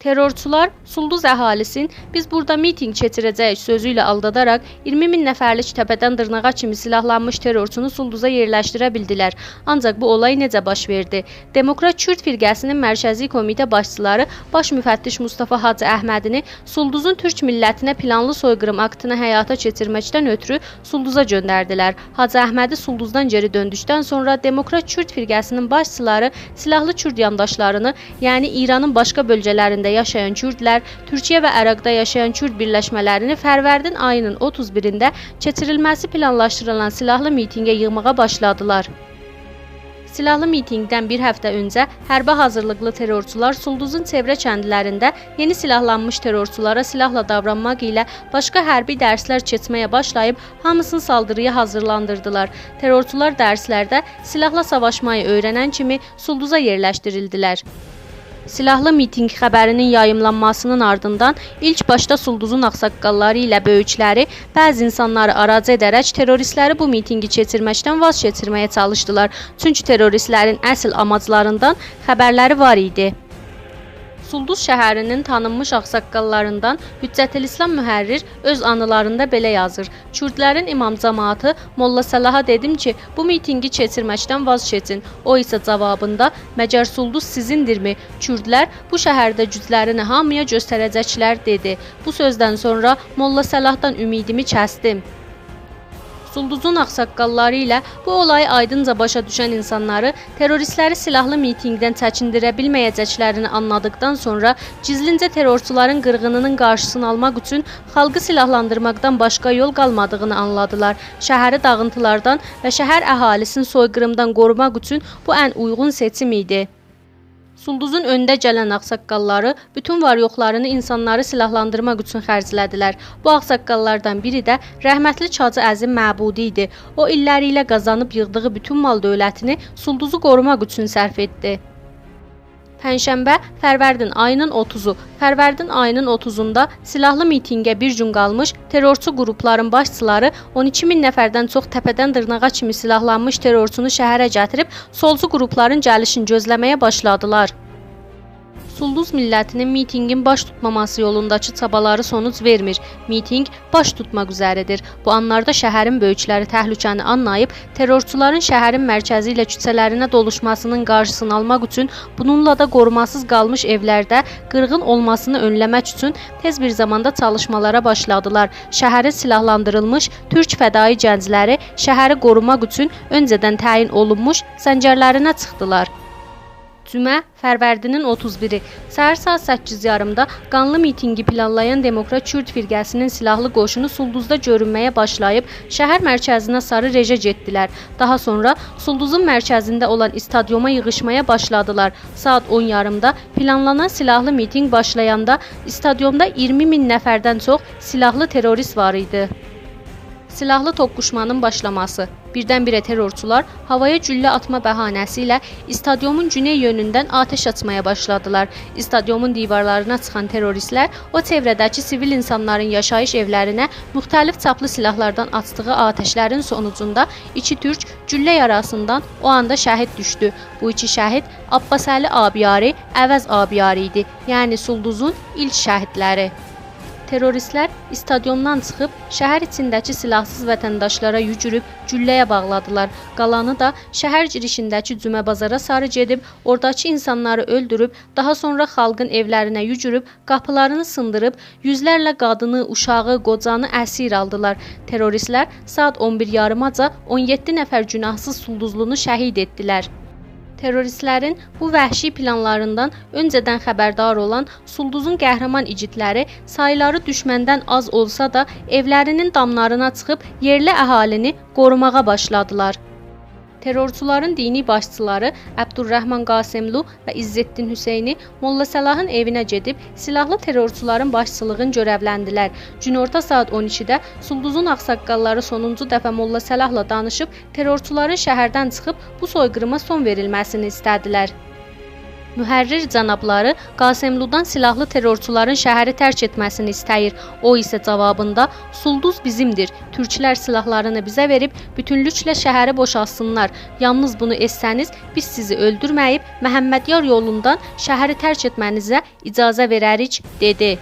Terrorçular Sulduz əhalisin biz burada mitinq keçirəcəyik sözü ilə aldadaraq 20 min nəfərlik təpədən dırnağa kimi silahlanmış terrorçunu Sulduza yerləşdirə bildilər. Ancaq bu olay necə baş verdi? Demokrat Kürd firqəsinin mərkəzi komitə başçıları baş müfəttiş Mustafa Hacı Əhmədini Sulduzun türk millətinə planlı soyqırım aktını həyata keçirməkdən ötürü Sulduza göndərdilər. Hacı Əhmədi Sulduzdan geri döndükdən sonra Demokrat Kürd firqəsinin başçıları silahlı Kürd yandaşlarını, yəni İranın başqa bölgələrində bölgələrində yaşayan kürdlər Türkiyə və Ərəqdə yaşayan kürd birləşmələrini Fərvərdin ayının 31-də keçirilməsi planlaşdırılan silahlı mitinqə yığmağa başladılar. Silahlı mitinqdən bir həftə öncə hərbi hazırlıqlı terrorçular Sulduzun çevrə kəndlərində yeni silahlanmış terrorçulara silahla davranmaq ilə başqa hərbi dərslər keçməyə başlayıb hamısını saldırıya hazırlandırdılar. Terrorçular dərslərdə silahla savaşmayı öyrənən kimi Sulduza yerləşdirildilər. Silahlı mitinq xəbərinin yayımlanmasının ardından ilk başda Sulduzun ağsaqqalları ilə böyükləri bəzi insanları aracı edərək terroristləri bu mitinqi keçirməkdən vaz keçirməyə çalışdılar. Çünki terroristlərin əsl amaclarından xəbərləri var idi. Sulduz şəhərinin tanınmış ağsaqqallarından Hüccətülislam mühərrir öz anılarında belə yazır. Kürdlərin imam cəmaatı Molla Səlaha dedim ki, bu mitinqi keçirməkdən vaz keçin. O isə cavabında, "Məgər Sulduz sizindirmi? Kürdlər bu şəhərdə güclərini hamıya göstərəcəklər" dedi. Bu sözdən sonra Molla Səlahdan ümidimi kəsdim. Sulduzun ağsaqqalları ilə bu olayı aydınca başa düşən insanları terroristləri silahlı mitinqdən çəkindirə bilməyəcəklərini anladıqdan sonra gizlincə terrorçuların qırğınının qarşısını almaq üçün xalqı silahlandırmaqdan başqa yol qalmadığını anladılar. Şəhəri dağıntılardan və şəhər əhalisini soyqırımdan qorumaq üçün bu ən uyğun seçim idi. Sulduzun öndə gələn ağsaqqalları bütün var-yoxlarını insanları silahlandırmaq üçün xərclədilər. Bu ağsaqqallardan biri də rəhmətli Hacı Əzim Məbudi idi. O illəri ilə qazanıb yığdığı bütün mal dövlətini Sulduzu qorumaq üçün sərf etdi. Pənşənbə Fərvərdin ayının 30-u. Fərvərdin ayının 30-unda silahlı mitinqə bir gün qalmış terrorçu qrupların başçıları 12 min nəfərdən çox təpədən dırnağa kimi silahlanmış terrorçunu şəhərə gətirib solcu qrupların gəlişini gözləməyə başladılar. Sulduz millətinin mitinqin baş tutmaması yolundakı çabaları sonuc vermir. Mitinq baş tutmaq üzəridir. Bu anlarda şəhərin böyükləri təhlükəni anlayıb terrorçuların şəhərin mərkəzi ilə küçələrinə doluşmasının qarşısını almaq üçün, bununla da qorumasız qalmış evlərdə qırğın olmasını önləmək üçün tez bir zamanda çalışmalara başladılar. Şəhərin silahlandırılmış türk fədai gəncləri şəhəri qorumaq üçün öncədən təyin olunmuş səngərlərinə çıxdılar. Cümə Fərvərdinin 31-i səhər saat 8:30-da qanlı mitinqi planlayan Demokrat Kürd firqəsinin silahlı qoşunu Sulduzda görünməyə başlayıb şəhər mərkəzinə sarı rejə getdilər. Daha sonra Sulduzun mərkəzində olan stadiona yığılmaya başladılar. Saat 10:30-da planlanan silahlı mitinq başlayanda stadionda 20 min nəfərdən çox silahlı terrorist var idi. Silahlı toqquşmanın başlaması. Birdən-birə terrorçular havaya güllə atma bəhanəsi ilə stadionun güney yönündən atəş açmaya başladılar. Stadionun divarlarına çıxan terroristlər o çevrədəki sivil insanların yaşayış evlərinə müxtəlif çaplı silahlardan atdığı atəşlərin sonucunda iki türk güllə yarasından o anda şəhid düşdü. Bu iki şəhid Abbasəli Abiyari, Əvəz Abiyari idi, yəni Sulduzun ilk şəhidləri. Terroristlər stadiondan çıxıb şəhər içindəki silahsız vətəndaşlara yücürüb gülləyə bağladılar. Qalanı da şəhər girişindəki cümə bazara sarı gedib oradakı insanları öldürüb, daha sonra xalqın evlərinə yücürüb, qapılarını sındırıb, yüzlərlə qadını, uşağı, qocanı əsir aldılar. Terroristlər saat 11:30-aca 17 nəfər günahsız sulduzlunu şəhid etdilər. Terroristlərin bu vəhşi planlarından öncədən xəbərdar olan Sulduzun qəhrəman igidləri sayları düşməndən az olsa da evlərinin damlarına çıxıb yerli əhalini qorumağa başladılar. Terrorçuların dini başçıları Əbdurrəhman Qasemlu və İzzetdin Hüseyni Molla Səlahın evinə gedib silahlı terrorçuların başçılığını görəvləndilər. Günorta saat 12-də Sulduzun ağsaqqalları sonuncu dəfə Molla Səlahla danışıb terrorçuların şəhərdən çıxıb bu soyqırıma son verilməsini istədilər. Mühərrir cənabları Qasemludan silahlı terrorçuların şəhəri tərk etməsini istəyir. O isə cavabında Sulduz bizimdir. Türklər silahlarını bizə verib bütünlüklə şəhəri boşaltsınlar. Yalnız bunu etsəniz biz sizi öldürməyib Məhəmmədyar yolundan şəhəri tərk etmənizə icazə verərik, dedi.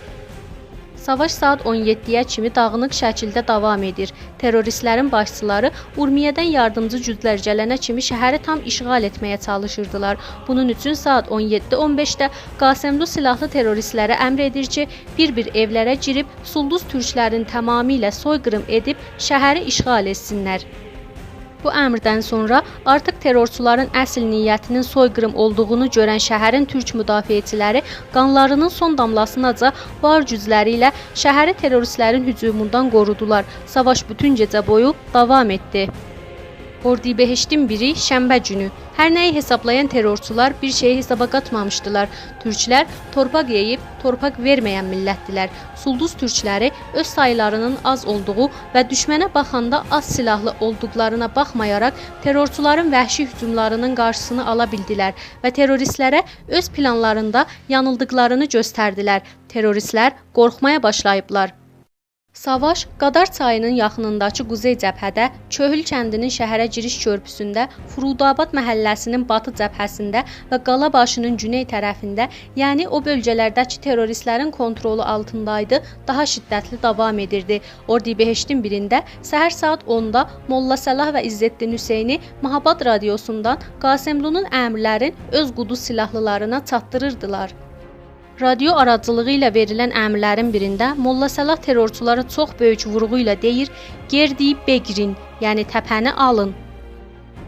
Savaş saat 17-yə kimi dağınıq şəkildə davam edir. Terroristlərin başçıları Urmiyədən yardımcı cütlər gələnə kimi şəhəri tam işğal etməyə çalışırdılar. Bunun üçün saat 17:15-də Qasemlu silahlı terroristlərə əmr edir ki, bir-bir evlərə girib Sulduz türklərin tamamilə soyqırım edib şəhəri işğal etsinlər. Bu əmrdən sonra artıq terrorçuların əsl niyyətinin soyqırım olduğunu görən şəhərin türk müdafiəçiləri qanlarının son damlasınaca var gücləri ilə şəhəri terroristlərin hücumundan qorudular. Savaş bütün gecə boyu davam etdi. Ordibehiştin biri şənbə günü. Hər nəyi hesablayan terrorçular bir şeyi hesaba qatmamışdılar. Türklər torpaq yeyib torpaq verməyən millətdilər. Sulduz türkləri öz saylarının az olduğu və düşmənə baxanda az silahlı olduqlarına baxmayaraq terrorçuların vəhşi hücumlarının qarşısını ala bildilər və terroristlərə öz planlarında yanıldıqlarını göstərdilər. Terroristlər qorxmaya başlayıblar. Savaş Qadar çayının yaxınındakı Quzey cəbhədə, Köhül kəndinin şəhərə giriş körpüsündə, Furudabad məhəlləsinin batı cəbhəsində və Qalabaşının güney tərəfində, yəni o bölgələrdəki terroristlərin kontrolu altındaydı, daha şiddətli davam edirdi. Ordibehiştin birində səhər saat 10-da Molla Səlah və İzzəddin Hüseyni Mahabad radiosundan Qasemlunun əmrlərin öz quduz silahlılarına çatdırırdılar. Radio aracılığı ilə verilən əmrlərin birində Molla Səlah terrorçulara çox böyük vurğu ilə deyir: "Gerdi Begirin, yəni təpəni alın."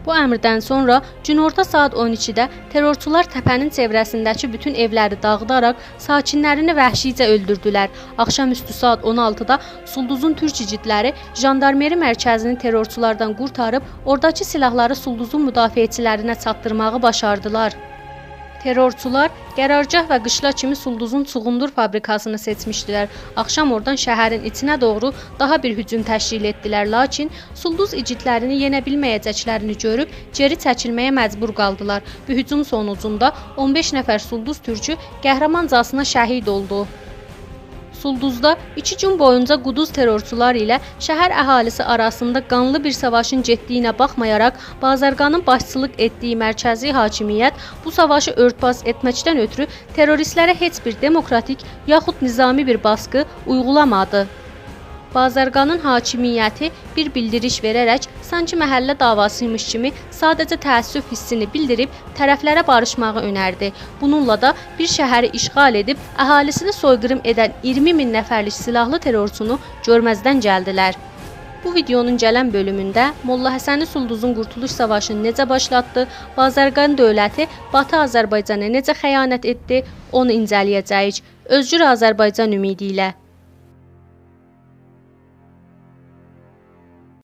Bu əmrdən sonra günorta saat 12-də terrorçular təpənin çevrəsindəki bütün evləri dağıdaraq sakinlərini vəhşicə öldürdülər. Axşamüstü saat 16-da Sulduzun türk igidləri jandarmeri mərkəzini terrorçulardan qurtarıb, oradakı silahları Sulduzun müdafiəçilərinə çatdırmağı başardılar. Terrorçular qərargah və qışla kimi Sulduzun çuğundur fabrikasını seçmişdilər. Axşam oradan şəhərin içinə doğru daha bir hücum təşkil etdilər, lakin Sulduz igidlərini yenə bilməyəcəklərini görüb geri çəkilməyə məcbur qaldılar. Bu hücum sonucunda 15 nəfər Sulduz türkü qəhrəmancasına şəhid oldu. Sulduzda 2 gün boyunca quduz terrorçular ilə şəhər əhalisi arasında qanlı bir savaşın getdiyinə baxmayaraq, Bazarqanın başçılıq etdiyi mərkəzi hakimiyyət bu savaşı örtbas etməkdən ötürü terroristlərə heç bir demokratik yaxud nizami bir baskı uygulamadı. Bazarqanın hakimiyyəti bir bildiriş verərək sanki məhəllə davasıymış kimi sadəcə təəssüf hissini bildirib tərəflərə barışmağı önərdi. Bununla da bir şəhəri işğal edib əhalisini soyqırım edən 20 min nəfərlik silahlı terrorçunu görməzdən gəldilər. Bu videonun gələn bölümündə Molla Həsəni Sulduzun Qurtuluş Savaşını necə başlatdı, Bazarqan dövləti Batı Azərbaycana necə xəyanət etdi, onu incələyəcəyik. Özgür Azərbaycan ümidi ilə